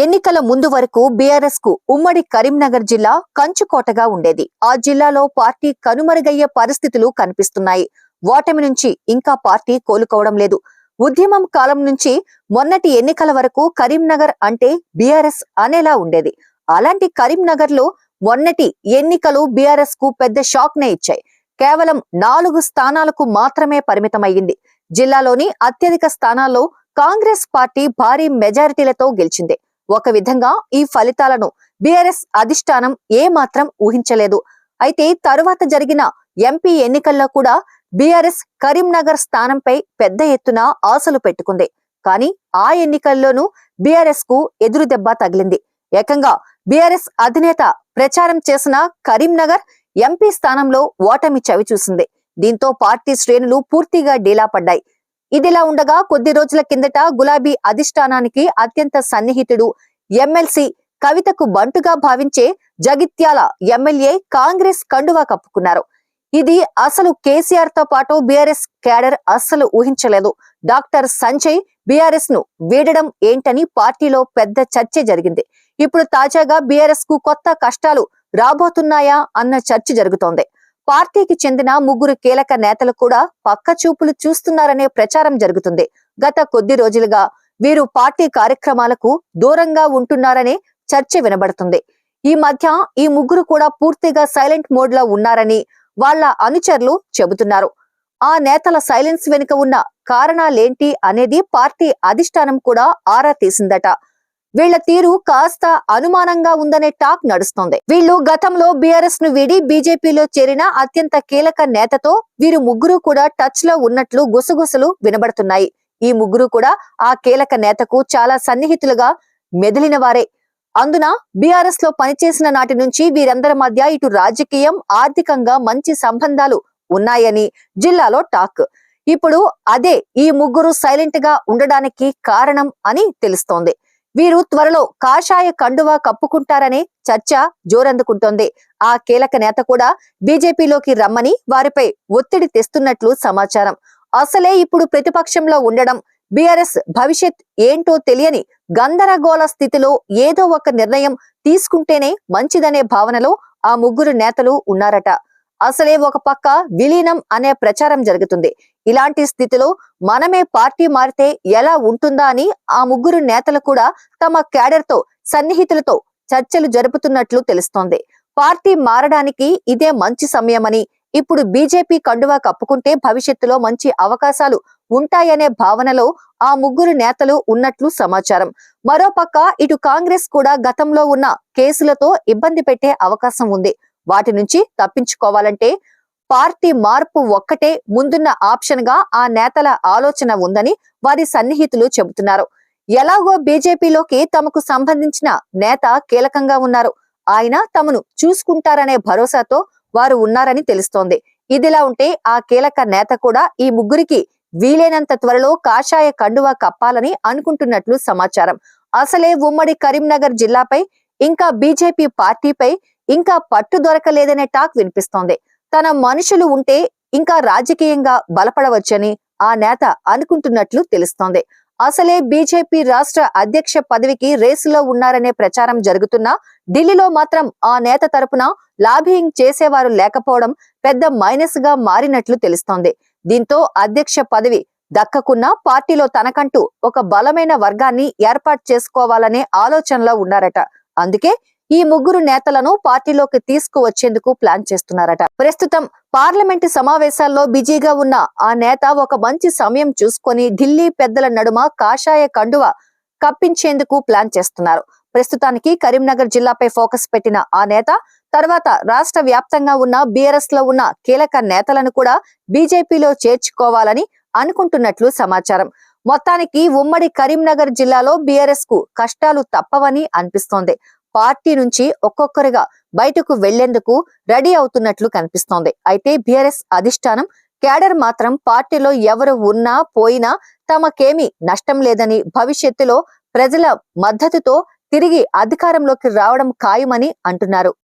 ఎన్నికల ముందు వరకు బీఆర్ఎస్కు ఉమ్మడి కరీంనగర్ జిల్లా కంచుకోటగా ఉండేది. ఆ జిల్లాలో పార్టీ కనుమరుగయ్యే పరిస్థితులు కనిపిస్తున్నాయి. ఓటమి నుంచి ఇంకా పార్టీ కోలుకోవడం లేదు. ఉద్యమం కాలం నుంచి మొన్నటి ఎన్నికల వరకు కరీంనగర్ అంటే బీఆర్ఎస్ అనేలా ఉండేది. అలాంటి కరీంనగర్లో మొన్నటి ఎన్నికలు బీఆర్ఎస్కు పెద్ద షాక్ నే ఇచ్చాయి. కేవలం నాలుగు స్థానాలకు మాత్రమే పరిమితమయ్యింది. జిల్లాలోని అత్యధిక స్థానాల్లో కాంగ్రెస్ పార్టీ భారీ మెజారిటీలతో గెలిచింది. ఒక విధంగా ఈ ఫలితాలను బీఆర్ఎస్ అధిష్టానం ఏ మాత్రం ఊహించలేదు. అయితే తరువాత జరిగిన ఎంపీ ఎన్నికల్లో కూడా బీఆర్ఎస్ కరీంనగర్ స్థానంపై పెద్ద ఎత్తున ఆశలు పెట్టుకుంది. కానీ ఆ ఎన్నికల్లోనూ బీఆర్ఎస్కు ఎదురు దెబ్బ తగిలింది. ఏకంగా బీఆర్ఎస్ అధినేత ప్రచారం చేసిన కరీంనగర్ ఎంపీ స్థానంలో ఓటమి చవిచూసింది. దీంతో పార్టీ శ్రేణులు పూర్తిగా డీలా పడ్డాయి. ఇదిలా ఉండగా కొద్ది రోజుల కిందట గులాబీ అధిష్టానానికి అత్యంత సన్నిహితుడు ఎమ్మెల్సీ కవితకు బంటుగా భావించే జగిత్యాల ఎమ్మెల్యే కాంగ్రెస్ కండువా కప్పుకున్నారు. ఇది అసలు కేసీఆర్తో పాటు బీఆర్ఎస్ క్యాడర్ అస్సలు ఊహించలేదు. డాక్టర్ సంజయ్ బీఆర్ఎస్ను వీడడం ఏంటని పార్టీలో పెద్ద చర్చ జరిగింది. ఇప్పుడు తాజాగా బీఆర్ఎస్కు కొత్త కష్టాలు రాబోతున్నాయా అన్న చర్చ జరుగుతోంది. పార్టీకి చెందిన ముగ్గురు కీలక నేతలు కూడా పక్క చూపులు చూస్తున్నారనే ప్రచారం జరుగుతుంది. గత కొద్ది రోజులుగా వీరు పార్టీ కార్యక్రమాలకు దూరంగా ఉంటున్నారనే చర్చ వినబడుతుంది. ఈ మధ్య ఈ ముగ్గురు కూడా పూర్తిగా సైలెంట్ మోడ్లో ఉన్నారని వాళ్ళ అనుచరులు చెబుతున్నారు. ఆ నేతల సైలెన్స్ వెనుక ఉన్న కారణాలేంటి అనేది పార్టీ అధిష్టానం కూడా ఆరా తీసిందట. వీళ్ళ తీరు కాస్త అనుమానంగా ఉందనే టాక్ నడుస్తోంది. వీళ్ళు గతంలో బీఆర్ఎస్ను వీడి బీజేపీలో చేరిన అత్యంత కీలక నేతతో వీరు ముగ్గురు కూడా టచ్లో ఉన్నట్లు గుసగుసలు వినబడుతున్నాయి. ఈ ముగ్గురు కూడా ఆ కీలక నేతకు చాలా సన్నిహితులుగా మెదిలిన వారే. అందున బీఆర్ఎస్లో పనిచేసిన నాటి నుంచి వీరందరి మధ్య ఇటు రాజకీయం ఆర్థికంగా మంచి సంబంధాలు ఉన్నాయని జిల్లాలో టాక్. ఇప్పుడు అదే ఈ ముగ్గురు సైలెంట్గా ఉండడానికి కారణం అని తెలుస్తోంది. వీరు త్వరలో కాషాయ కండువా కప్పుకుంటారనే చర్చ జోరందుకుంటోంది. ఆ కీలక నేత కూడా బీజేపీలోకి రమ్మని వారిపై ఒత్తిడి తెస్తున్నట్లు సమాచారం. అసలే ఇప్పుడు ప్రతిపక్షంలో ఉండడం బీఆర్ఎస్ భవిష్యత్ ఏంటో తెలియని గందరగోళ స్థితిలో ఏదో ఒక నిర్ణయం తీసుకుంటేనే మంచిదనే భావనలో ఆ ముగ్గురు నేతలు ఉన్నారట. అసలే ఒక పక్క విలీనం అనే ప్రచారం జరుగుతుంది. ఇలాంటి స్థితిలో మనమే పార్టీ మారితే ఎలా ఉంటుందా అని ఆ ముగ్గురు నేతలు కూడా తమ క్యాడర్తో సన్నిహితులతో చర్చలు జరుపుతున్నట్లు తెలుస్తోంది. పార్టీ మారడానికి ఇదే మంచి సమయమని ఇప్పుడు బీజేపీ కండువా కప్పుకుంటే భవిష్యత్తులో మంచి అవకాశాలు ఉంటాయనే భావనలో ఆ ముగ్గురు నేతలు ఉన్నట్లు సమాచారం. మరోపక్క ఇటు కాంగ్రెస్ కూడా గతంలో ఉన్న కేసులతో ఇబ్బంది పెట్టే అవకాశం ఉంది. వాటి నుంచి తప్పించుకోవాలంటే పార్టీ మార్పు ఒక్కటే ముందున్న ఆప్షన్గా ఆ నేతల ఆలోచన ఉందని వారి సన్నిహితులు చెబుతున్నారు. ఎలాగో బీజేపీలోకి తమకు సంబంధించిన నేత కీలకంగా ఉన్నారు. ఆయన తమను చూసుకుంటారనే భరోసాతో వారు ఉన్నారని తెలుస్తోంది. ఇదిలా ఉంటే ఆ కీలక నేత కూడా ఈ ముగ్గురికి వీలైనంత త్వరలో కాషాయ కండువా కప్పాలని అనుకుంటున్నట్లు సమాచారం. అసలే ఉమ్మడి కరీంనగర్ జిల్లాపై ఇంకా బీజేపీ పార్టీపై ఇంకా పట్టు దొరకలేదనే టాక్ వినిపిస్తోంది. తన మనుషులు ఉంటే ఇంకా రాజకీయంగా బలపడవచ్చని ఆ నేత అనుకుంటున్నట్లు తెలుస్తోంది. అసలే బీజేపీ రాష్ట్ర అధ్యక్ష పదవికి రేసులో ఉన్నారనే ప్రచారం జరుగుతున్నా ఢిల్లీలో మాత్రం ఆ నేత తరపున లాబియింగ్ చేసేవారు లేకపోవడం పెద్ద మైనస్గా మారినట్లు తెలుస్తోంది. దీంతో అధ్యక్ష పదవి దక్కకున్నా పార్టీలో తనకంటూ ఒక బలమైన వర్గాన్ని ఏర్పాటు చేసుకోవాలనే ఆలోచనలో ఉన్నారట. అందుకే ఈ ముగ్గురు నేతలను పార్టీలోకి తీసుకువచ్చేందుకు ప్లాన్ చేస్తున్నారట. ప్రస్తుతం పార్లమెంటు సమావేశాల్లో బిజీగా ఉన్న ఆ నేత ఒక మంచి సమయం చూసుకొని ఢిల్లీ పెద్దల నడుమ కాషాయ కండువ కప్పించేందుకు ప్లాన్ చేస్తున్నారు. ప్రస్తుతానికి కరీంనగర్ జిల్లాపై ఫోకస్ పెట్టిన ఆ నేత తర్వాత రాష్ట్ర వ్యాప్తంగా ఉన్న బీఆర్ఎస్లో ఉన్న కీలక నేతలను కూడా బీజేపీలో చేర్చుకోవాలని అనుకుంటున్నట్లు సమాచారం. మొత్తానికి ఉమ్మడి కరీంనగర్ జిల్లాలో బీఆర్ఎస్కు కష్టాలు తప్పవని అనిపిస్తోంది. పార్టీ నుంచి ఒక్కొక్కరుగా బయటకు వెళ్ళేందుకు రెడీ అవుతున్నట్లు కనిపిస్తోంది. అయితే బీఆర్ఎస్ అధిష్టానం కేడర్ మాత్రం పార్టీలో ఎవరు ఉన్నా పోయినా తమకేమీ నష్టం లేదని భవిష్యత్తులో ప్రజల మద్దతుతో తిరిగి అధికారంలోకి రావడం ఖాయమని అంటున్నారు.